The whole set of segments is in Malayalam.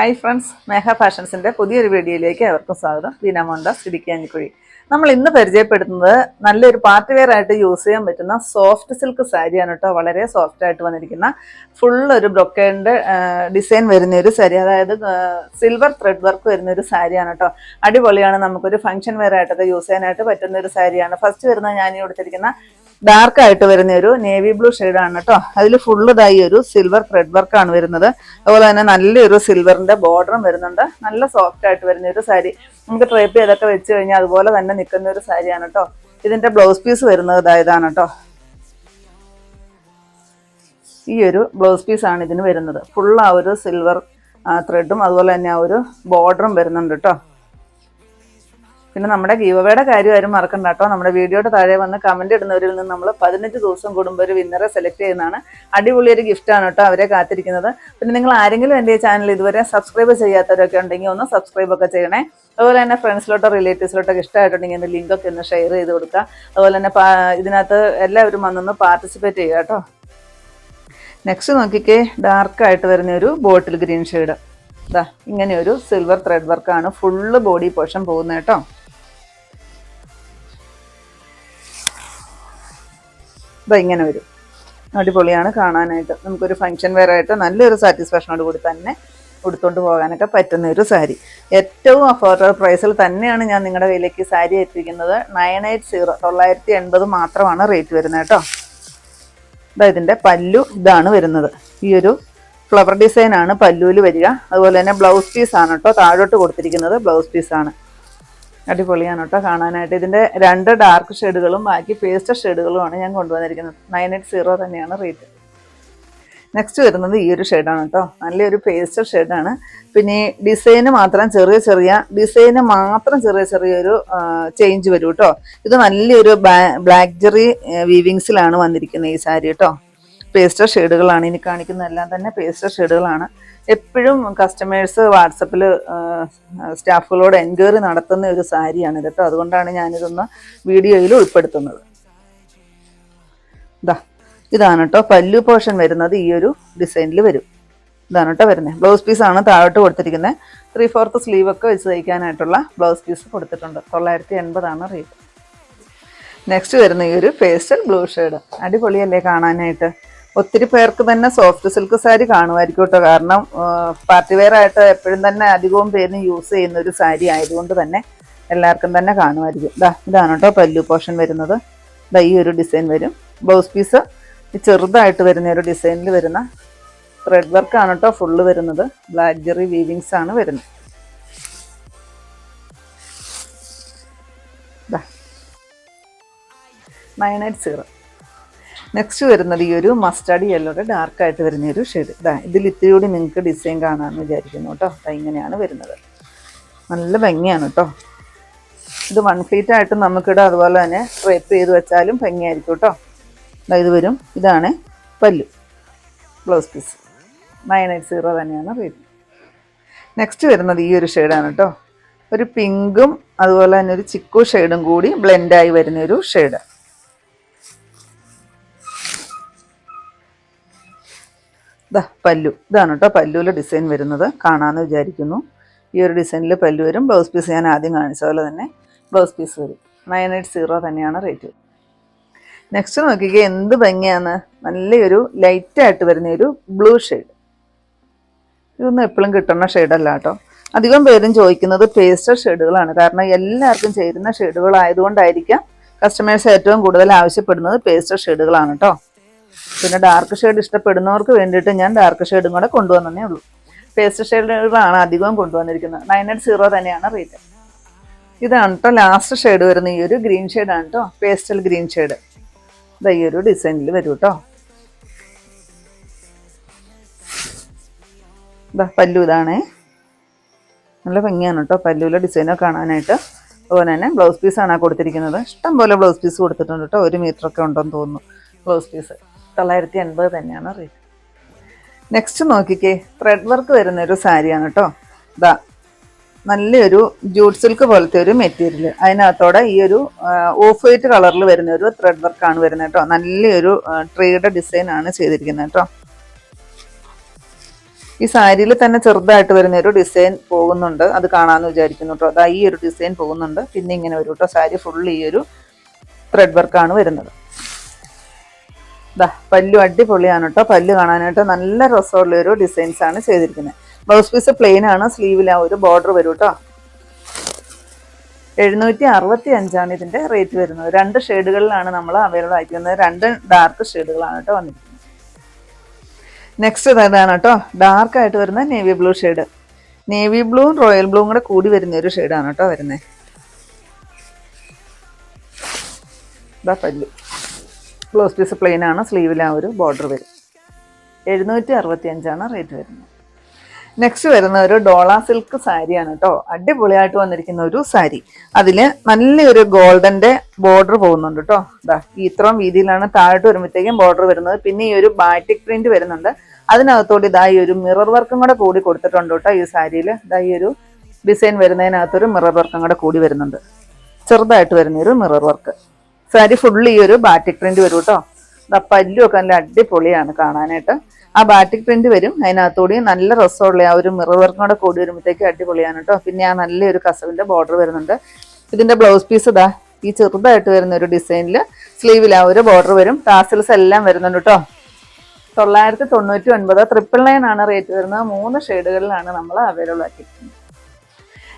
ഹായ് ഫ്രണ്ട്സ് മേഘ ഫാഷൻസിന്റെ പുതിയൊരു വീഡിയോയിലേക്ക് അവർക്കും സ്വാഗതം. ബീന മോഹൻദാസ് ഇടുക്കിയാഞ്ഞിക്കുഴി നമ്മൾ ഇന്ന് പരിചയപ്പെടുത്തുന്നത് നല്ലൊരു പാർട്ടി വെയർ ആയിട്ട് യൂസ് ചെയ്യാൻ പറ്റുന്ന സോഫ്റ്റ് സിൽക്ക് സാരിയാണ് കേട്ടോ. വളരെ സോഫ്റ്റ് ആയിട്ട് വന്നിരിക്കുന്ന ഫുൾ ഒരു ബ്രൊക്കേന്റെ ഡിസൈൻ വരുന്ന ഒരു സാരി അതായത് സിൽവർ ത്രെഡ് വർക്ക് വരുന്ന ഒരു സാരിയാണ് കേട്ടോ. അടിപൊളിയാണ്. നമുക്കൊരു ഫംഗ്ഷൻ വെയർ ആയിട്ടൊക്കെ യൂസ് ചെയ്യാനായിട്ട് പറ്റുന്ന ഒരു സാരിയാണ് ഫസ്റ്റ് വരുന്ന ഞാൻ കൊടുത്തിരിക്കുന്ന ഡാർക്ക് ആയിട്ട് വരുന്ന ഒരു നേവി ബ്ലൂ ആണ് കേട്ടോ. അതിൽ ഫുള്ള് ഇതായി ഒരു സിൽവർ ത്രെഡ് വർക്ക് ആണ് വരുന്നത്. അതുപോലെ തന്നെ നല്ലൊരു സിൽവറിന്റെ ബോർഡറും വരുന്നുണ്ട്. നല്ല സോഫ്റ്റ് ആയിട്ട് വരുന്ന ഒരു സാരി നമുക്ക് ട്രേപ്പ് ചെയ്തൊക്കെ വെച്ച് കഴിഞ്ഞാൽ അതുപോലെ തന്നെ നിൽക്കുന്ന ഒരു സാരിയാണ് കേട്ടോ. ഇതിന്റെ ബ്ലൗസ് പീസ് വരുന്നത് ഇതാ ഇതാണ് കേട്ടോ. ഈ ഒരു ബ്ലൗസ് പീസ് ആണ് ഇതിന് വരുന്നത്. ഫുൾ ആ ഒരു സിൽവർ ത്രെഡും അതുപോലെ തന്നെ ആ ഒരു ബോർഡറും വരുന്നുണ്ട് കേട്ടോ. പിന്നെ നമ്മുടെ ഗീവവയുടെ കാര്യം ആരും മറക്കണ്ട കേട്ടോ. നമ്മുടെ വീഡിയോയുടെ താഴെ വന്ന് കമന്റ് ഇടുന്നവരിൽ നിന്ന് നമ്മൾ പതിനഞ്ച് ദിവസം കൂടുമ്പോൾ ഒരു വിന്നറെ സെലക്ട് ചെയ്യുന്നതാണ്. അടിപൊളി ഒരു ഗിഫ്റ്റാണ് കേട്ടോ അവരെ കാത്തിരിക്കുന്നത്. പിന്നെ നിങ്ങൾ ആരെങ്കിലും എന്റെ ചാനൽ ഇതുവരെ സബ്സ്ക്രൈബ് ചെയ്യാത്തവരൊക്കെ ഉണ്ടെങ്കിൽ ഒന്ന് സബ്സ്ക്രൈബ് ഒക്കെ ചെയ്യണേ. അതുപോലെ തന്നെ ഫ്രണ്ട്സിലോട്ടോ റിലേറ്റീവ്സിലോട്ടൊക്കെ ഇഷ്ടമായിട്ടുണ്ടെങ്കിൽ എന്റെ ലിങ്കൊക്കെ ഒന്ന് ഷെയർ ചെയ്ത് കൊടുക്കുക. അതുപോലെ തന്നെ ഇതിനകത്ത് എല്ലാവരും വന്നൊന്ന് പാർട്ടിസിപ്പേറ്റ് ചെയ്യുക കേട്ടോ. നെക്സ്റ്റ് നോക്കിക്കേ ഡാർക്കായിട്ട് വരുന്ന ഒരു ബോട്ടിൽ ഗ്രീൻ ഷെയ്ഡ് ഇതാ ഇങ്ങനെ ഒരു സിൽവർ ത്രെഡ് വർക്കാണ് ഫുള്ള് ബോഡി പോർഷൻ പോകുന്നത് കേട്ടോ. ഇതാ ഇങ്ങനെ വരും. അടിപൊളിയാണ് കാണാനായിട്ട്. നമുക്കൊരു ഫംഗ്ഷൻ വെയർ ആയിട്ട് നല്ലൊരു സാറ്റിസ്ഫാക്ഷനോട് കൂടി തന്നെ ഉടുത്തോണ്ട് പോകാനൊക്കെ പറ്റുന്ന ഒരു സാരി. ഏറ്റവും അഫോർഡബിൾ പ്രൈസിൽ തന്നെയാണ് ഞാൻ നിങ്ങളുടെ കയ്യിലേക്ക് സാരി എത്തിക്കുന്നത്. നയൻ എയ്റ്റ് സീറോ തൊള്ളായിരത്തി എൺപത് മാത്രമാണ് റേറ്റ് വരുന്നത് കേട്ടോ. ഇതാ ഇതിന്റെ പല്ലു ഇതാണ് വരുന്നത്. ഈ ഒരു ഫ്ലവർ ഡിസൈനാണ് പല്ലുവിൽ വരിക. അതുപോലെ തന്നെ ബ്ലൗസ് പീസാണ് കേട്ടോ. താഴോട്ട് കൊടുത്തിരിക്കുന്നത് ബ്ലൗസ് പീസാണ് അടിപൊളിയാണ് കേട്ടോ കാണാനായിട്ട്. ഇതിന്റെ രണ്ട് ഡാർക്ക് ഷെയ്ഡുകളും ബാക്കി പേസ്റ്റർ ഷെയ്ഡുകളുമാണ് ഞാൻ കൊണ്ടുവന്നിരിക്കുന്നത്. നയൻ എയ്റ്റ് സീറോ തന്നെയാണ് റേറ്റ് നെക്സ്റ്റ് വരുന്നത് ഈ ഒരു ഷെയ്ഡാണ് കേട്ടോ. നല്ലൊരു പേസ്റ്റർ ഷെയ്ഡാണ് പിന്നെ ഡിസൈന് മാത്രം ചെറിയ ചെറിയ ഡിസൈന് മാത്രം ചെറിയ ചെറിയൊരു ചേഞ്ച് വരും കേട്ടോ. ഇത് നല്ലൊരു ബ്ലാക്ക് ജെറി വീവിങ്സിലാണ് വന്നിരിക്കുന്നത് ഈ സാരി കേട്ടോ. പേസ്റ്റർ ഷെയ്ഡുകളാണ് ഇനി കാണിക്കുന്നതെല്ലാം തന്നെ പേസ്റ്റർ ഷെയ്ഡുകളാണ് എപ്പോഴും കസ്റ്റമേഴ്സ് വാട്സപ്പിൽ സ്റ്റാഫുകളോട് എൻക്വയറി നടത്തുന്ന ഒരു സാരിയാണ് കേട്ടോ. അതുകൊണ്ടാണ് ഞാനിതൊന്ന് വീഡിയോയിൽ ഉൾപ്പെടുത്തുന്നത്. ഇതാ ഇതാണ് കേട്ടോ. പല്ലു പോർഷൻ വരുന്നത് ഈ ഒരു ഡിസൈനിൽ വരും. ഇതാണ് കേട്ടോ വരുന്നത്. ബ്ലൗസ് പീസാണ് താഴോട്ട് കൊടുത്തിരിക്കുന്നത്. ത്രീ ഫോർത്ത് സ്ലീവ് ഒക്കെ വെച്ച് തയ്ക്കാനായിട്ടുള്ള ബ്ലൗസ് പീസ് കൊടുത്തിട്ടുണ്ട്. തൊള്ളായിരത്തി എൺപതാണ് റേറ്റ് നെക്സ്റ്റ് വരുന്ന ഈ ഒരു പേസ്റ്റൽ ബ്ലൂ ഷേഡ് അടിപൊളിയല്ലേ കാണാനായിട്ട്? ഒത്തിരി പേർക്ക് തന്നെ സോഫ്റ്റ് സിൽക്ക് സാരി കാണുമായിരിക്കും കേട്ടോ. കാരണം പാർട്ടി വെയർ ആയിട്ട് എപ്പോഴും തന്നെ അധികവും പേരിന് യൂസ് ചെയ്യുന്ന ഒരു സാരി ആയതുകൊണ്ട് തന്നെ എല്ലാവർക്കും തന്നെ കാണുമായിരിക്കും. ഇതാ ഇതാണ് കേട്ടോ പല്ലു പോർഷൻ വരുന്നത്. ഇതാ ഈ ഒരു ഡിസൈൻ വരും. ബ്ലൗസ് പീസ് ചെറുതായിട്ട് വരുന്ന ഒരു ഡിസൈനിൽ വരുന്ന ത്രെഡ് വർക്ക് ആണ് കേട്ടോ ഫുള്ള് വരുന്നത്. ബ്ലാക്ക് ജെറി വീവിങ്സ് ആണ് വരുന്നത്. നയൻ എയ്റ്റ് സീറോ നെക്സ്റ്റ് വരുന്നത് ഈ ഒരു മസ്റ്റാർഡ് യെല്ലോയുടെ ഡാർക്ക് ആയിട്ട് വരുന്ന ഒരു ഷെയ്ഡ് ഇതാ ഇതിൽ ഇത്തിരി കൂടി നിങ്ങൾക്ക് ഡിസൈൻ കാണാമെന്ന് വിചാരിക്കുന്നു കേട്ടോ ഇങ്ങനെയാണ് വരുന്നത്. നല്ല ഭംഗിയാണ് കേട്ടോ ഇത് വൺ ഫീറ്റ് ആയിട്ട് നമുക്കിവിടെ അതുപോലെ തന്നെ ട്രേപ്പ് ചെയ്ത് വെച്ചാലും ഭംഗിയായിരിക്കും കേട്ടോ ഇത് വരും. ഇതാണ് pallu. Blouse piece nine eight zero തന്നെയാണ് റേറ്റ് നെക്സ്റ്റ് വരുന്നത് ഈ ഒരു ഷെയ്ഡാണ് കേട്ടോ ഒരു പിങ്കും അതുപോലെ തന്നെ ഒരു ചിക്കു ഷെയ്ഡും കൂടി ബ്ലെൻഡായി വരുന്ന ഒരു ഷെയ്ഡ് ഇതാ പല്ലു. ഇതാണ് കേട്ടോ പല്ലുവിലെ ഡിസൈൻ വരുന്നത്. കാണാമെന്ന് വിചാരിക്കുന്നു. ഈ ഒരു ഡിസൈനിൽ പല്ലു വരും. ബ്ലൗസ് പീസ് ഞാൻ ആദ്യം കാണിച്ച പോലെ തന്നെ ബ്ലൗസ് പീസ് വരും. നയൻ എയ്റ്റ് സീറോ തന്നെയാണ് റേറ്റ് നെക്സ്റ്റ് നോക്കിക്കേ എന്ത് ഭംഗിയാണ്? നല്ലൊരു ലൈറ്റായിട്ട് വരുന്ന ഒരു ബ്ലൂ ഷെയ്ഡ് ഇതൊന്നും എപ്പോഴും കിട്ടുന്ന ഷെയ്ഡല്ല കേട്ടോ അധികം പേരും ചോദിക്കുന്നത് പേസ്റ്റർ ഷെയ്ഡുകളാണ് കാരണം എല്ലാവർക്കും ചേരുന്ന ഷെയ്ഡുകളായതുകൊണ്ടായിരിക്കാം കസ്റ്റമേഴ്സ് ഏറ്റവും കൂടുതൽ ആവശ്യപ്പെടുന്നത് പേസ്റ്റർ ഷെയ്ഡുകളാണ് കേട്ടോ പിന്നെ ഡാർക്ക് ഷെയ്ഡ് ഇഷ്ടപ്പെടുന്നവർക്ക് വേണ്ടിയിട്ട് ഞാൻ ഡാർക്ക് ഷെയ്ഡും കൂടെ കൊണ്ടുവന്നേ ഉള്ളൂ. പേസ്റ്റ് ഷെയ്ഡുകളാണ് അധികവും കൊണ്ടുവന്നിരിക്കുന്നത്. നയൻ എയ്റ്റ് സീറോ തന്നെയാണ് റേറ്റ് ഇതാണ് കേട്ടോ ലാസ്റ്റ് ഷെയ്ഡ് വരുന്ന ഈ ഒരു ഗ്രീൻ ഷെയ്ഡാണ് കേട്ടോ പേസ്റ്റൽ ഗ്രീൻ ഷെയ്ഡ് ഇതാ ഈ ഒരു ഡിസൈനിൽ വരും കേട്ടോ ഇതാ പല്ലു ഇതാണേ. നല്ല ഭംഗിയാണ് കേട്ടോ പല്ലുവിലെ ഡിസൈനൊക്കെ കാണാനായിട്ട്. അതുപോലെ തന്നെ ബ്ലൗസ് പീസാണ് കൊടുത്തിരിക്കുന്നത്. ഇഷ്ടം പോലെ ബ്ലൗസ് പീസ് കൊടുത്തിട്ടുണ്ട് കേട്ടോ ഒരു മീറ്ററൊക്കെ ഉണ്ടെന്ന് തോന്നുന്നു ബ്ലൗസ് പീസ് തൊള്ളായിരത്തി എൺപത് തന്നെയാണ് റേറ്റ് നെക്സ്റ്റ് നോക്കിക്കേ ത്രെഡ് വർക്ക് വരുന്ന ഒരു സാരിയാണ് കേട്ടോ ഇതാ നല്ലൊരു ജൂട്ട് സിൽക്ക് പോലത്തെ ഒരു മെറ്റീരിയൽ അതിനകത്തോടെ ഈ ഒരു ഓഫ് വൈറ്റ് കളറിൽ വരുന്ന ഒരു ത്രെഡ് വർക്കാണ് വരുന്നത് കേട്ടോ നല്ലൊരു ട്രീയുടെ ഡിസൈൻ ആണ് ചെയ്തിരിക്കുന്നത് കേട്ടോ ഈ സാരിയിൽ തന്നെ ചെറുതായിട്ട് വരുന്ന ഒരു ഡിസൈൻ പോകുന്നുണ്ട്. അത് കാണാമെന്ന് വിചാരിക്കുന്നു കേട്ടോ അതാ ഈ ഒരു ഡിസൈൻ പോകുന്നുണ്ട്. പിന്നെ ഇങ്ങനെ ഒരു കേട്ടോ സാരി ഫുൾ ഈ ഒരു ത്രെഡ് വർക്കാണ് വരുന്നത്. ദാ പല്ലു അടിപൊളിയാണ് കേട്ടോ. പല്ല് കാണാനായിട്ട് നല്ല രസമുള്ള ഒരു ഡിസൈൻസ് ആണ് ചെയ്തിരിക്കുന്നത്. ബ്ലൗസ് പീസ് പ്ലെയിൻ ആണ്. സ്ലീവിൽ ആ ഒരു ബോർഡർ വരും കേട്ടോ എഴുന്നൂറ്റി അറുപത്തി അഞ്ചാണ് ഇതിന്റെ റേറ്റ് വരുന്നത്. രണ്ട് ഷെയ്ഡുകളിലാണ് നമ്മൾ അവൈലബിൾ ആയിരിക്കുന്നത്. രണ്ട് ഡാർക്ക് ഷെയ്ഡുകളാണ് കേട്ടോ വന്നിരിക്കുന്നത്. നെക്സ്റ്റ് ഇതാണ് കേട്ടോ. ഡാർക്ക് ആയിട്ട് വരുന്ന നേവി ബ്ലൂ ഷെയ്ഡ് നേവി ബ്ലൂവും റോയൽ ബ്ലൂവും കൂടെ കൂടി വരുന്ന ഒരു ഷെയ്ഡാണ് കേട്ടോ വരുന്നത്. ഇതാ പല്ലു. ബ്ലൗസ് പീസ് പ്ലെയിൻ ആണ് സ്ലീവിൽ ആ ഒരു ബോർഡർ വരും. എഴുന്നൂറ്റി അറുപത്തി അഞ്ചാണ് റേറ്റ് വരുന്നത്. നെക്സ്റ്റ് വരുന്ന ഒരു ഡോള സിൽക്ക് സാരിയാണ് കേട്ടോ അടിപൊളിയായിട്ട് വന്നിരിക്കുന്ന ഒരു സാരി അതിൽ നല്ലൊരു ഗോൾഡന്റെ ബോർഡർ പോകുന്നുണ്ട് കേട്ടോ ഇതാ ഇത്രയും വീതിയിലാണ് താഴോട്ട് വരുമ്പോഴത്തേക്കും ബോർഡർ വരുന്നത്. പിന്നെ ഈ ഒരു ബാറ്റിക് പ്രിന്റ് വരുന്നുണ്ട്. അതിനകത്തോട് ഇതാ ഈ ഒരു മിറർ വർക്കും കൂടെ കൂടി കൊടുത്തിട്ടുണ്ട് കേട്ടോ ഈ സാരിയിൽ ഇതാ ഈ ഒരു ഡിസൈൻ വരുന്നതിനകത്തൊരു മിറർ വർക്കും കൂടെ കൂടി വരുന്നുണ്ട്. ചെറുതായിട്ട് വരുന്ന ഒരു മിറർ വർക്ക് സാരി ഫുള്ള് ഈ ഒരു ബാറ്റിക് പ്രിന്റ് വരും കേട്ടോ പല്ലും ഒക്കെ നല്ല അടിപൊളിയാണ് കാണാനായിട്ട്. ആ ബാറ്റിക് പ്രിന്റ് വരും. അതിനകത്തൂടി നല്ല രസമുള്ള ആ ഒരു മിറർ വർക്കും കൂടെ കൂടി വരുമ്പോഴത്തേക്ക് അടിപൊളിയാണ് കേട്ടോ പിന്നെ ആ നല്ലൊരു കസവിന്റെ ബോർഡർ വരുന്നുണ്ട്. ഇതിന്റെ ബ്ലൗസ് പീസ് ഇതാ. ഈ ചെറുതായിട്ട് വരുന്ന ഒരു ഡിസൈനിൽ സ്ലീവിൽ ആ ഒരു ബോർഡർ വരും. ടാസിൽസ് എല്ലാം വരുന്നുണ്ട് കേട്ടോ തൊള്ളായിരത്തി തൊണ്ണൂറ്റി ഒൻപത് ട്രിപ്പിൾ നയൻ ആണ് റേറ്റ് വരുന്നത്. മൂന്ന് ഷെയ്ഡുകളിലാണ് നമ്മൾ അവൈലബിൾ ആക്കിയിരിക്കുന്നത്.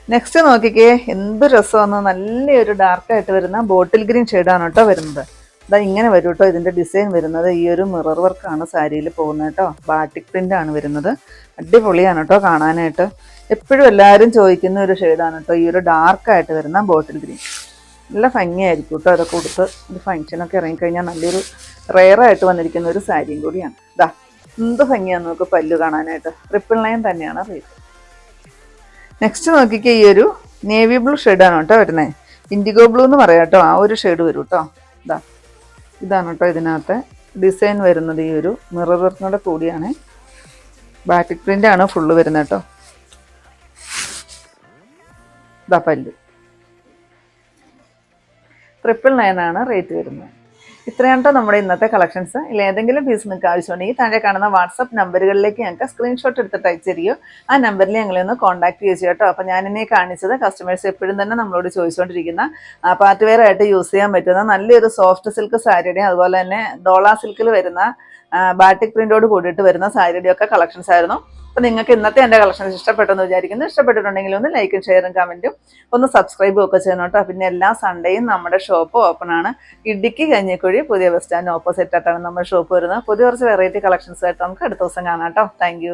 നെക്സ്റ്റ് നോക്കിക്കേ എന്ത് രസമാണ് നല്ലൊരു ഡാർക്കായിട്ട് വരുന്ന ബോട്ടിൽ ഗ്രീൻ ഷെയ്ഡാണ് കേട്ടോ വരുന്നത്. അതാ ഇങ്ങനെ വരും കേട്ടോ ഇതിന്റെ ഡിസൈൻ വരുന്നത്. ഈ ഒരു മിറർ വർക്കാണ് സാരിയിൽ പോകുന്നത് കേട്ടോ. ബാട്ടിക് പ്രിന്റ് ആണ് വരുന്നത്. അടിപൊളിയാണ് കേട്ടോ കാണാനായിട്ട്. എപ്പോഴും എല്ലാവരും ചോദിക്കുന്ന ഒരു ഷെയ്ഡാണ് കേട്ടോ. ഈ ഒരു ഡാർക്കായിട്ട് വരുന്ന ബോട്ടിൽ ഗ്രീൻ നല്ല ഭംഗിയായിരിക്കും കേട്ടോ അതൊക്കെ കൊടുത്ത് ഒരു ഫംഗ്ഷനൊക്കെ ഇറങ്ങിക്കഴിഞ്ഞാൽ നല്ലൊരു റെയറായിട്ട് വന്നിരിക്കുന്ന ഒരു സാരിയും കൂടിയാണ്. ഇതാ എന്ത് ഭംഗിയാണ് നമുക്ക് പല്ല് കാണാനായിട്ട്. ട്രിപ്പിൾ ലൈൻ തന്നെയാണ് റേറ്റ് നെക്സ്റ്റ് നോക്കിക്കേ ഈ ഒരു നേവി ബ്ലൂ ഷെയ്ഡാണ് കേട്ടോ വരുന്നത് ഇൻഡിഗോ ബ്ലൂ എന്ന് പറയാം കേട്ടോ ആ ഒരു ഷെയ്ഡ് വരും കേട്ടോ. ഇതാ. ഇതാണ് കേട്ടോ ഇതിനകത്തെ ഡിസൈൻ വരുന്നത് ഈ ഒരു മിറർ കൂടിയാണ്. ബാറ്റിക് പ്രിന്റ് ആണ് ഫുള്ള് വരുന്നത് കേട്ടോ. ഇതാ പല്ല്. ട്രിപ്പിൾ നയൻ ആണ് റേറ്റ് വരുന്നത്. ഇത്രയാണ് നമ്മുടെ ഇന്നത്തെ കളക്ഷൻസ് ഇല്ല ഏതെങ്കിലും പീസ് നിങ്ങൾക്ക് ആവശ്യമുണ്ടെങ്കിൽ താഴെ കാണുന്ന വാട്സപ്പ് നമ്പറുകളിലേക്ക് ഞങ്ങൾക്ക് സ്ക്രീൻഷോട്ട് എടുത്തിട്ട് അയച്ചു തരികയോ ആ നമ്പറിൽ ഞങ്ങളെ ഒന്ന് കോൺടാക്ട് ചെയ്യുക കേട്ടോ. അപ്പോൾ ഞാനിനെ കാണിച്ചത് കസ്റ്റമേഴ്സ് എപ്പോഴും തന്നെ നമ്മളോട് ചോദിച്ചുകൊണ്ടിരിക്കുന്ന പാർട്ട് വെയർ ആയിട്ട് യൂസ് ചെയ്യാൻ പറ്റുന്ന നല്ലൊരു സോഫ്റ്റ് സിൽക്ക് സാരിയുടെയും അതുപോലെ തന്നെ ഡോള സിൽക്കിൽ വരുന്ന ബാറ്റിക് പ്രിന്റോട് കൂടിയിട്ട് വരുന്ന സാരിയുടെയൊക്കെ കളക്ഷൻസ് ആയിരുന്നു. അപ്പോൾ നിങ്ങൾക്ക് ഇന്നത്തെ എന്റെ കളക്ഷൻസ് ഇഷ്ടപ്പെട്ടെന്ന് വിചാരിക്കുന്നു. ഇഷ്ടപ്പെട്ടിട്ടുണ്ടെങ്കിൽ ഒന്ന് ലൈക്കും ഷെയറും കമന്റും ഒന്ന് സബ്സ്ക്രൈബും ഒക്കെ ചെയ്യണം കേട്ടോ. പിന്നെ എല്ലാ സൺഡേയും നമ്മുടെ ഷോപ്പ് ഓപ്പൺ ആണ്. ഇടുക്കി കഞ്ഞിക്കുഴി പുതിയ ബസ് സ്റ്റാൻഡ് ഓപ്പോസിറ്റ് ആയിട്ടാണ് നമ്മുടെ ഷോപ്പ് വരുന്നത്. പുതിയ കുറച്ച് വെറൈറ്റി കളക്ഷൻസ് ആയിട്ട് നമുക്ക് അടുത്ത ദിവസം കാണാം കേട്ടോ. താങ്ക്